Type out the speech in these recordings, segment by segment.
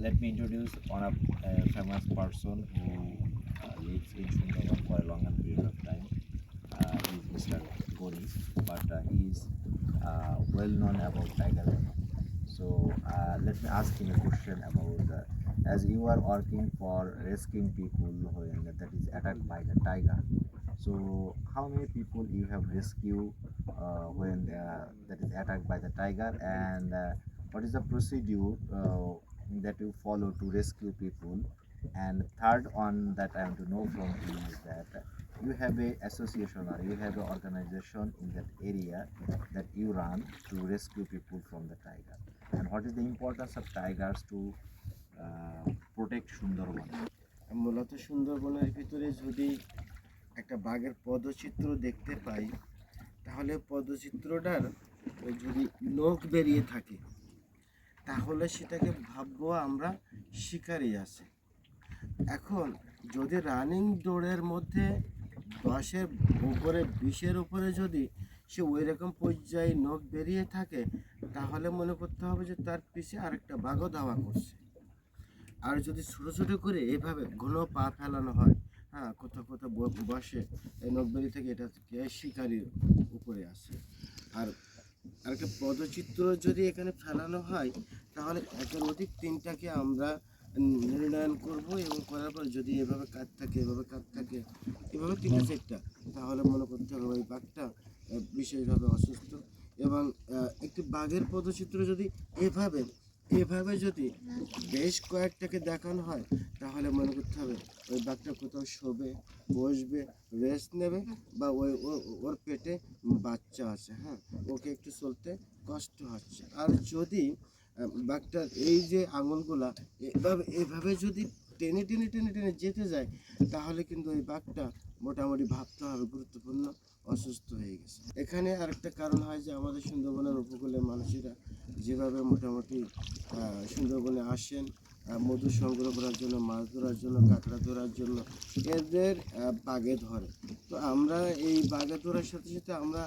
let me introduce one of a famous person who uh, lives in Sundarban for a longer period of time. Uh, is Mr. Gori, but uh, he is uh, well known about Tiger. So uh, let me ask him a question about uh, as you are working for rescuing people when that is attacked by the tiger. So how many people you have rescued uh, when uh, that is attacked by the tiger and uh, what is the procedure uh, that you follow to rescue people and third one that i want to know from you is that you have a association or you have an organization in that area that you run to rescue people from the tiger and what is the importance of tigers to uh, protect sundarban মূলত সুন্দরবনের ভিতরে যদি একটা বাঘের পদচিত্র দেখতে পাই তাহলে পদচিত্রটার যদি নখ বেরিয়ে থাকে তাহলে সেটাকে ভাববো আমরা শিকারি আছে। এখন যদি রানিং দৌড়ের মধ্যে দশের উপরে, বিশের উপরে যদি সে ওই রকম পর্যায়ে নখ বেরিয়ে থাকে, তাহলে মনে করতে হবে যে তার পিছে আরেকটা বাঘও ধাওয়া করছে। আর যদি ছোটো ছোটো করে এভাবে ঘন পা ফেলানো হয় হ্যাঁ কোথাও কোথাও বসে এই নখ বেরিয়ে থেকে, এটা শিকারির উপরে আসে আর আর একটা পদচিত্র যদি এখানে ফেলানো হয়, তাহলে একের অধিক তিনটাকে আমরা নির্ণয়ন করব এবং করার পর যদি এভাবে কাজ থাকে, এভাবে কাজ থাকে, এভাবে তিনটা সেটটা তাহলে মনে করতে হবে ওই বাঘটা বিশেষভাবে অসুস্থ। এবং একটি বাঘের পদচিত্র যদি এভাবে এভাবে যদি বেশ কয়েকটাকে দেখানো হয়, তাহলে মনে করতে হবে ওই বাঘটা কোথাও শোবে, বসবে রেস্ট নেবে বা ওই ওর পেটে বাচ্চা আছে হ্যাঁ? ওকে একটু চলতে কষ্ট হচ্ছে। আর যদি বাঘটার এই যে আঙুলগুলা এভাবে এভাবে যদি টেনে টেনে টেনে টেনে যেতে যায়, তাহলে কিন্তু ওই বাঘটা মোটামুটি ভাবতে হবে গুরুত্বপূর্ণ অসুস্থ হয়ে গেছে। এখানে আরেকটা কারণ হয় যে আমাদের সুন্দরবনের উপকূলের মানুষেরা যেভাবে মোটামুটি সুন্দরবনে আসেন মধু সংগ্রহ করার জন্য, মাছ ধরার জন্য, কাঁকড়া ধরার জন্য, এদের বাগে ধরে। তো আমরা এই বাগে ধরার সাথে সাথে আমরা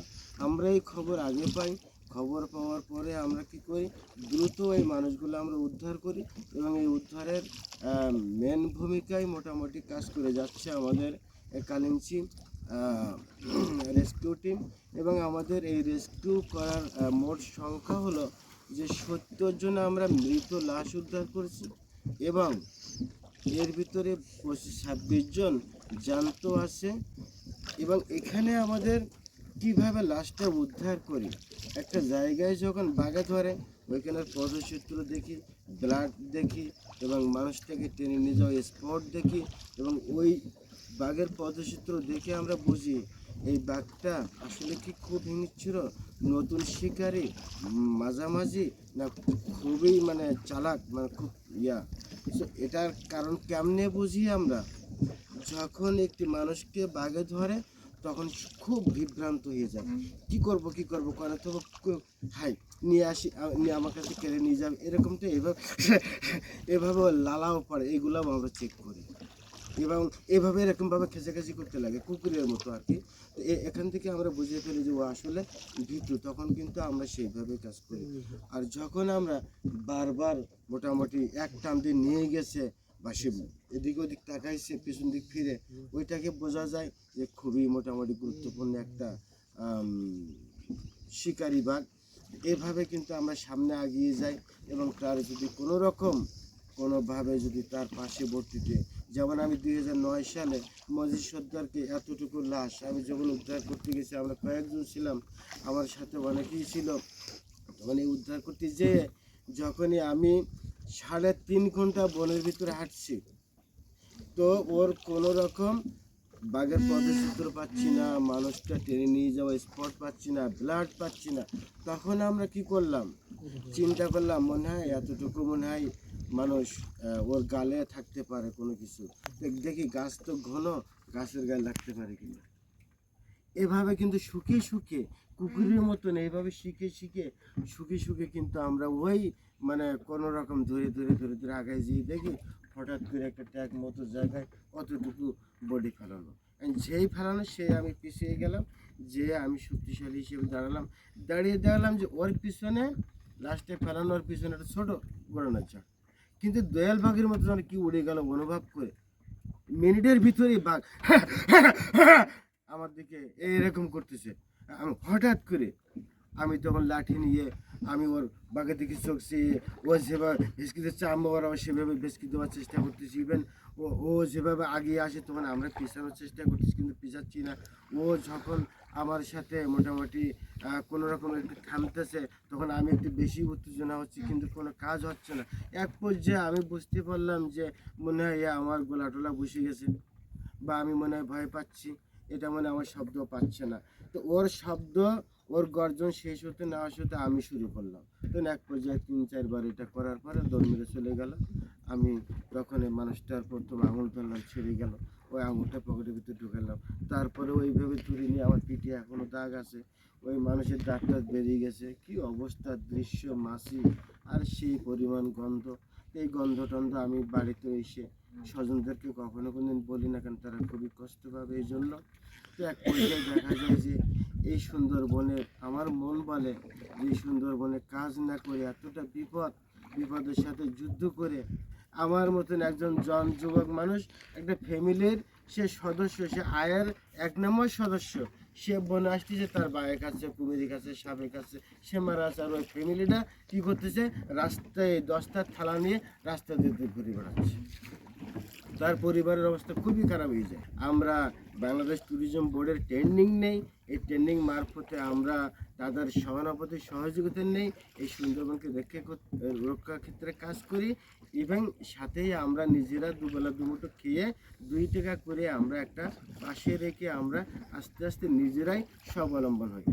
আমরা এই খবর আগে পাই। খবর পাওয়ার পরে আমরা কি করি? দ্রুত এই মানুষগুলো আমরা উদ্ধার করি এবং এই উদ্ধারের মেন ভূমিকায় মোটামুটি কাজ করে যাচ্ছে আমাদের কালিঞ্চি রেস্কিউ টিম এবং আমাদের এই রেস্কিউ করার মোট সংখ্যা হলো যে সত্তর জন আমরা মৃত লাশ উদ্ধার করেছি এবং এর ভিতরে ছাব্বিশ জন জ্যান্ত আছে এবং এখানে আমাদের কীভাবে লাশটা উদ্ধার করি? একটা জায়গায় যখন বাঘে ধরে ওইখানের পদচিত্র দেখি ব্লাড দেখি এবং মানুষটাকে টেনে নিয়ে যাওয়া স্পট দেখি এবং ওই বাঘের পদচিত্র দেখে আমরা বুঝি, এই বাঘটা আসলে কি খুব হিংস্র নতুন শিকারী, মাঝামাঝি, না খুবই মানে চালাক মানে খুব ইয়া। এটার কারণ কেমনে বুঝি আমরা? যখন একটি মানুষকে বাঘে ধরে, তখন খুব বিভ্রান্ত হয়ে যায়। কি করব কি করব করে তো হাই, নিয়ে আসি নিয়ে আমার কাছে কেড়ে নিয়ে যাবে, এরকমটা এভাবে এভাবে লালাও পড়ে, এগুলাও আমরা চেক করি। এবং এভাবে এরকমভাবে খেঁচাখেঁচি করতে লাগে, কুকুরের মতো আর কি। এখান থেকে আমরা বুঝে ফেলি যে ও আসলে ভীতু তখন কিন্তু আমরা সেইভাবে কাজ করি। আর যখন আমরা বারবার মোটামুটি এক টান দিয়ে নিয়ে গেছে বা সে এদিক ওদিক তাকাইছে, পিছন দিক ফিরে, ওইটাকে বোঝা যায় যে খুবই মোটামুটি গুরুত্বপূর্ণ একটা শিকারি বাঘ। এভাবে কিন্তু আমরা সামনে এগিয়ে যাই এবং তার যদি কোনো রকম কোনোভাবে যদি তার পাশেবর্তীতে যেমন আমি দুই নয় সালে মজিদ সর্দারকে এতটুকু লাশ আমি যখন উদ্ধার করতে গেছি, আমরা কয়েকজন ছিলাম, আমার সাথে অনেকেই ছিল। মানে উদ্ধার করতে যেয়ে যখনই আমি সাড়ে তিন ঘণ্টা বনের ভিতরে হাঁটছি, তো ওর কোনো রকম বাঘের পদচিত্র পাচ্ছি না, মানুষটা টেনে নিয়ে যাওয়া স্পট পাচ্ছি না, ব্লাড পাচ্ছি না। তখন আমরা কি করলাম? চিন্তা করলাম, মনে হয় এতটুকু মনে হয় মানুষ ওর গালে থাকতে পারে কোনো কিছু। দেখ- গাছ তো ঘন, গাছের গায়ে লাগতে পারে কিনা। এভাবে কিন্তু শুকিয়ে শুকিয়ে, কুকুরের মতন এইভাবে শিখে শিখে, শুকিয়ে শুকিয়ে কিন্তু আমরা ওই মানে কোনো রকম ধরে ধরে ধরে ধরে আগায় যেয়ে দেখি, হঠাৎ করে একটা ট্যাগ মতো জায়গায় অতটুকু বডি ফেলানো যেই ফেলানো, সে আমি পিছিয়ে গেলাম, যে আমি শক্তিশালী হিসেবে দাঁড়ালাম। দাঁড়িয়ে দাঁড়ালাম যে ওর পিছনে লাস্টে ফেলানোর পিছনে একটা ছোটো গোড়ানোর চাক কিন্তু দয়াল বাঘের মতো যেন কি উড়ে গেল অনুভব করে। মিনিটের ভিতরেই বাঘ আমার দিকে এইরকম করতেছে। আমি হঠাৎ করে আমি তখন লাঠি নিয়ে আমি ওর বাঘের দিকে চোখছি ও যেভাবে ভেসকিতে চাম্বা ওরা সেভাবে ভেসকি দেওয়ার চেষ্টা করতেছি। ইভেন ও ও যেভাবে আগিয়ে আসে তখন আমরা পিছানোর চেষ্টা করতেছি, কিন্তু পিছাচ্ছি না। ও যখন আমার সাথে মোটামুটি কোনো রকম একটু থামতেছে, তখন আমি একটু বেশি উত্তেজনা হচ্ছে, কিন্তু কোনো কাজ হচ্ছে না। এক পর্যায়ে আমি বুঝতে পারলাম যে, মনে হয় আমার গোলা টোলা বসে গেছে, বা আমি মনে হয় ভয় পাচ্ছি, এটা মনে আমার শব্দ পাচ্ছে না। তো ওর শব্দ, ওর গর্জন শেষ হতে না হতে আমি শুরু করলাম। তখন এক পর্যায়ে তিন চারবার এটা করার পরে দৌড় মেরে চলে গেল। আমি তখন মানুষটার প্রথম আঙুল ধরলাম ছেড়ে গেল। ওই আঙুলটা পকেটের ভিতরে ঢুকালাম। তারপরে ওইভাবে তুলে নিয়ে আমার পিঠে এখনও দাগ আছে। ওই মানুষের দাগটা বেরিয়ে গেছে। কি অবস্থা দৃশ্য, মাসি আর সেই পরিমাণ গন্ধ। এই গন্ধ টন্ধ আমি বাড়িতে এসে স্বজনদেরকে কখনো কোনদিন বলি না কেন তারা খুবই কষ্ট পাবে এই জন্য। তো এক পর্যায়ে দেখা যায় যে এই সুন্দরবনে আমার মন বলে যে সুন্দরবনে কাজ না করে এতটা বিপদ, বিপদের সাথে যুদ্ধ করে আমার মতন একজন জন যুবক মানুষ, একটা ফ্যামিলির সে সদস্য, সে আয়ের এক নম্বর সদস্য, সে বনে আসতেছে তার বায়ের কাছে, কুমিরের কাছে, সাপের কাছে, সে মারা আছে আর ওই ফ্যামিলিটা কী করতেছে? রাস্তায় দশটার থালা নিয়ে রাস্তা দিয়ে ঘুরে বেড়াচ্ছে। তার পরিবারের অবস্থা খুবই খারাপ হয়ে যায়। আমরা বাংলাদেশ ট্যুরিজম বোর্ডের ট্রেন্ডিং নেই। এই ট্রেন্ডিং মারফতে আমরা তাদের সহানুভূতি, সহযোগিতা নেই। এই সুন্দরবনকে রক্ষা রক্ষার ক্ষেত্রে কাজ করি। এবং সাথেই আমরা নিজেরা দুবেলা দুমুঠো খেয়ে দুই টাকা করে আমরা একটা পাশে রেখে আমরা আস্তে আস্তে নিজেরাই স্বাবলম্বন হই।